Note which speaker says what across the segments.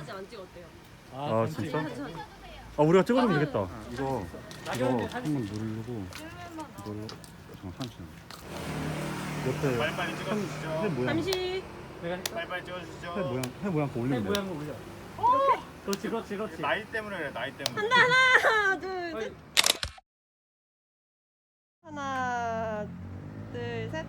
Speaker 1: 사진 안 찍었대요.
Speaker 2: 아 진짜?
Speaker 1: 사진 사진.
Speaker 2: 아 우리가 찍어주면 되겠다. 이거 이거 한번 누르고 이걸로 잠깐 잠시만. 옆에
Speaker 3: 빨리빨리 찍어주시죠.
Speaker 2: 해 모양
Speaker 1: 잠시.
Speaker 3: 빨리빨리 찍어주시죠.
Speaker 2: 해 모양 해 모양 거 올리면 돼.
Speaker 4: 모양을 올려. 그렇지, 그렇지, 그렇지.
Speaker 3: 나이 때문에 그래, 나이 때문에.
Speaker 1: 하나 둘 셋. 하나 둘 셋.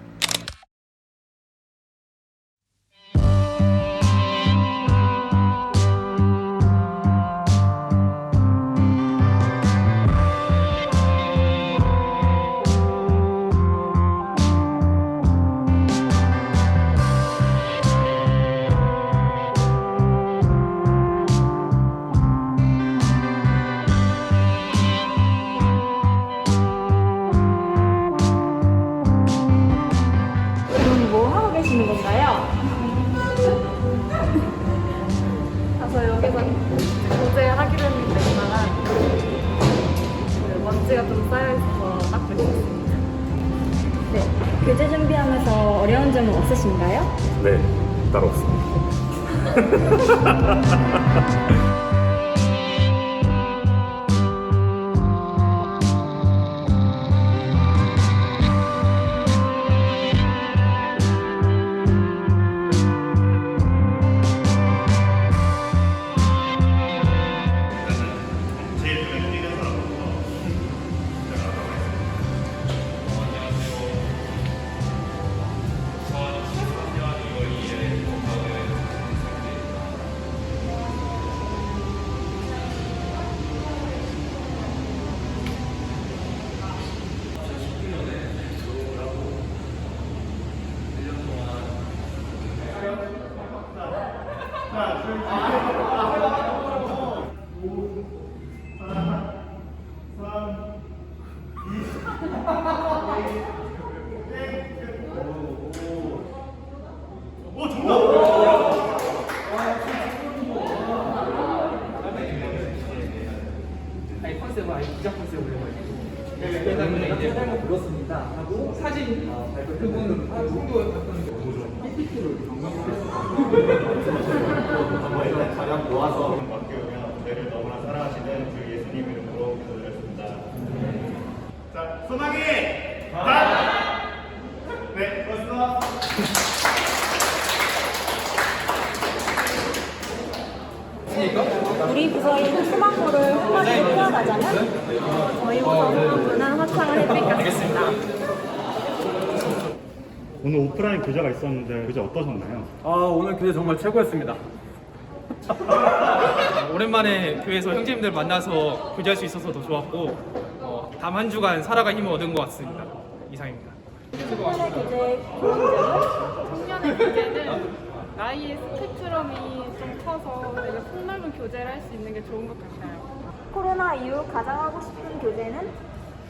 Speaker 5: 여기서 교제 하기로 했는데만 그 먼지가 좀 쌓여있어서 닦고 있었습니다.
Speaker 6: 네, 교재 준비하면서 어려운 점은 없으신가요?
Speaker 2: 네 따로 없습니다.
Speaker 4: 사진 어, 그분 정도 봤던 PPT로
Speaker 3: 일단 가장 모아서 맡겨오면 저희를 너무나 사랑하시는 주 예수님 이름으로 기도드렸습니다. 자, 소나기! 가! 네, 고맙습니다.
Speaker 6: 우리 부서인 소망부를 한마디 표현하자면 저희 부서 소망부는 화창한 햇빛 같습니다.
Speaker 2: 오늘 오프라인 교재가 있었는데 교재 어떠셨나요?
Speaker 4: 아 오늘 교회 정말 최고였습니다. 오랜만에 교회에서 형제님들 만나서 교제할 수 있어서 더 좋았고 어, 다음 한 주간 살아갈 힘을 얻은 것 같습니다. 이상입니다.
Speaker 6: 이번에 교재 좋은 점은
Speaker 5: 청년의 교재는 나이의 스펙트럼이 좀 커서 되게 폭넓은 교제를 할 수 있는 게 좋은 것 같아요.
Speaker 6: 코로나 이후 가장 하고 싶은 교재는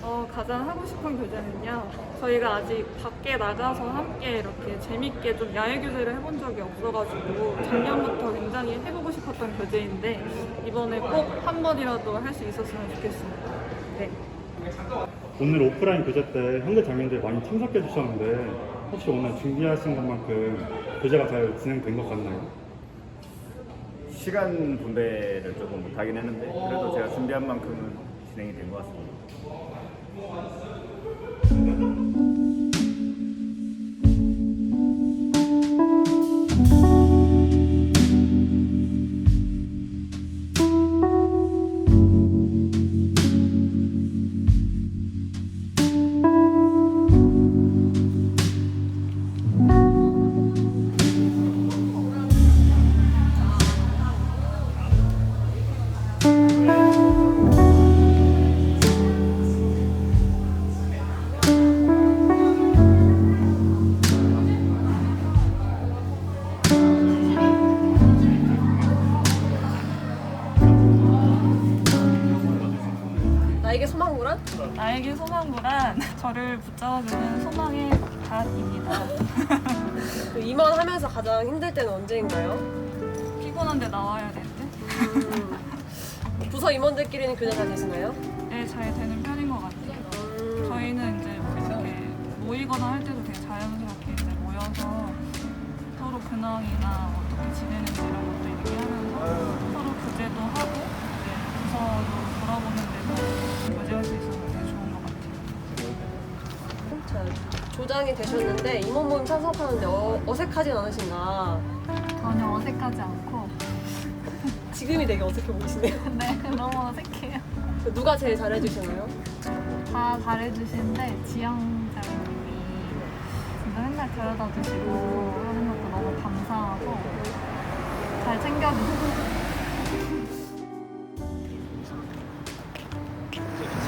Speaker 5: 어, 가장 하고 싶은 교재는요. 저희가 아직 밖에 나가서 함께 이렇게 재밌게 좀 야외 교제를 해본 적이 없어가지고 작년부터 굉장히 해보고 싶었던 교재인데 이번에 꼭 한 번이라도 할 수 있었으면 좋겠습니다. 네.
Speaker 2: 오늘 오프라인 교재 때 현대 장면들 많이 참석해 주셨는데 혹시 오늘 준비하신 것만큼 교재가 잘 진행된 것 같나요?
Speaker 7: 시간 분배를 조금 못하긴 했는데 그래도 제가 준비한 만큼은 진행이 된 것 같습니다. 고마웠어요.
Speaker 1: 나에게 소망구란?
Speaker 5: 나에게 소망구란 저를 붙잡아주는 소망의 닷입니다.
Speaker 1: 그 임원 하면서 가장 힘들 때는 언제인가요?
Speaker 5: 피곤한데 나와야 될 때?
Speaker 1: 음, 부서 임원들끼리는 교제 잘 되시나요?
Speaker 5: 네, 잘 되는 편인 것 같아요.
Speaker 1: 음,
Speaker 5: 저희는 이제 이렇게 모이거나 할 때도 되게 자연스럽게 이제 모여서 서로 근황이나 어떻게 지내는지 이런 것도 얘기하면서 서로 교제도 하고 이제 부서도 돌아보는 데도 교제할 수 있어서 되게 좋은 것 같아요.
Speaker 1: 자, 조장이 되셨는데 임원 모임 참석하는데 어, 어색하진 않으신가?
Speaker 5: 전혀 어색하지 않고
Speaker 1: 지금이 되게 어색해 보이시네요.
Speaker 5: 네 너무 어색해요.
Speaker 1: 누가 제일 잘해주시나요?
Speaker 5: 다 잘해주시는데 지영장님이 진짜 맨날 데려다 주시고 하는 것도 너무 감사하고 잘 챙겨주시고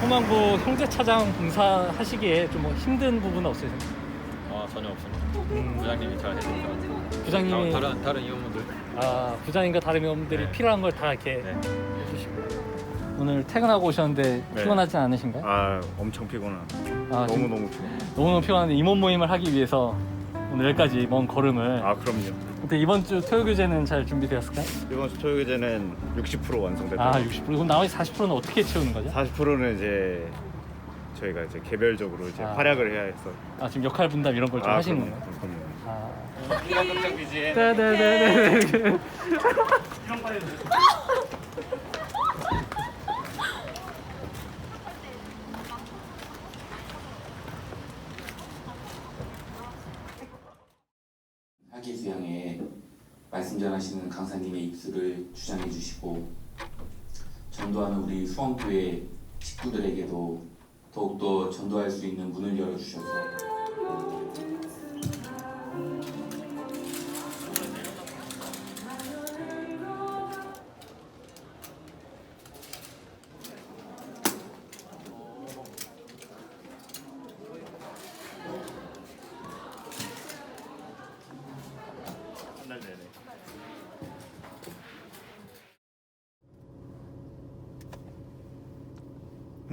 Speaker 8: 소망부 형제차장 봉사 하시기에 좀 뭐 힘든 부분은 없으세요?
Speaker 9: 아 전혀 없습니다.
Speaker 8: 음,
Speaker 9: 부장님이 잘 해주니까.
Speaker 8: 부장님이
Speaker 9: 다 른 다른 임원분들.
Speaker 8: 아 부장님과 다른 임원들이
Speaker 9: 네.
Speaker 8: 필요한 걸 다 이렇게
Speaker 9: 네.
Speaker 8: 해주시고 오늘 퇴근하고 오셨는데
Speaker 7: 네.
Speaker 8: 피곤하진 않으신가요?
Speaker 7: 아 엄청 피곤합니다.
Speaker 8: 아,
Speaker 7: 너무 너무 피곤.
Speaker 8: 너무너무 피곤한데 임원 모임을 하기 위해서 오늘 여기까지 먼 걸음을
Speaker 7: 아 그럼요.
Speaker 8: 근데 이번 주 토요 교재는 잘 준비되었을까요?
Speaker 7: 이번 주 토요 교재는 60% 완성됐다.
Speaker 8: 아 60% 그럼 나머지 40%는 어떻게 채우는 거죠?
Speaker 7: 40%는 이제 저희가 이제 개별적으로 이제
Speaker 8: 아.
Speaker 7: 활약을 해야 해서.
Speaker 8: 아 지금 역할 분담 이런 걸좀
Speaker 7: 아,
Speaker 8: 하시는
Speaker 7: 그럼요.
Speaker 8: 건가요?
Speaker 7: 그럼요.
Speaker 8: 아
Speaker 7: 기간 깜짝 BGM.
Speaker 8: 네네 네 네
Speaker 10: 학예 수양에 말씀 전하시는 강사님의 입술을 주장해 주시고 전도하는 우리 수원교회 식구들에게도 더욱더 전도할 수 있는 문을 열어주셔서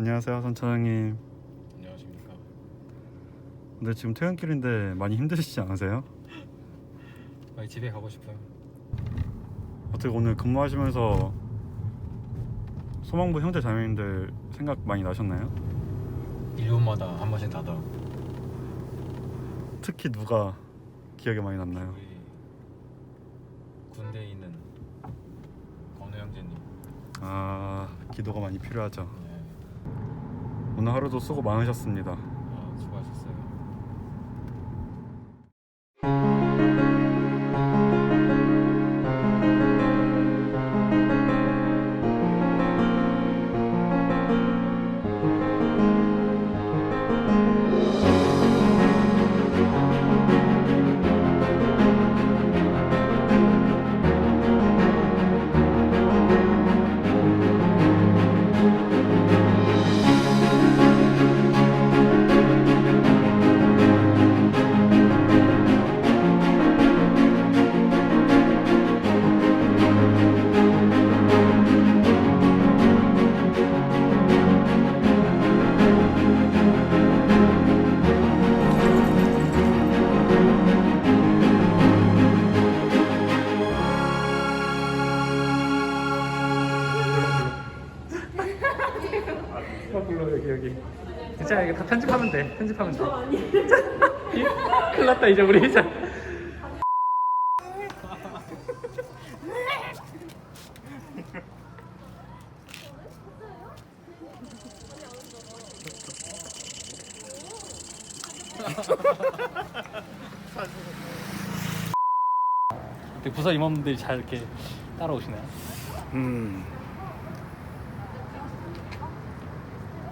Speaker 2: 안녕하세요, 선 차장님.
Speaker 9: 안녕하십니까.
Speaker 2: 근데 지금 퇴근길인데 많이 힘드시지 않으세요?
Speaker 9: 빨리 집에 가고 싶어요.
Speaker 2: 어떻게 오늘 근무하시면서 소망부 형제 자매님들 생각 많이 나셨나요?
Speaker 9: 1년마다 한 번씩 나더라.
Speaker 2: 특히 누가 기억에 많이 남나요?
Speaker 9: 군대에 있는 건우 형제님.
Speaker 2: 아 기도가 많이 필요하죠.
Speaker 9: 네.
Speaker 2: 오늘 하루도 수고 많으셨습니다.
Speaker 9: 아, 수고하셨어요.
Speaker 8: 불러 여기 여기. 괜찮아 이거 다 편집하면 돼. 편집하면 돼. 큰일 났다 이제 우리 이제. 부서 임원분들이 잘 이렇게 따라오시나요?
Speaker 7: 음.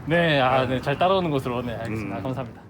Speaker 8: 네, 아, 네, 잘 따라오는 것으로 네, 알겠습니다.
Speaker 7: 음.
Speaker 8: 감사합니다.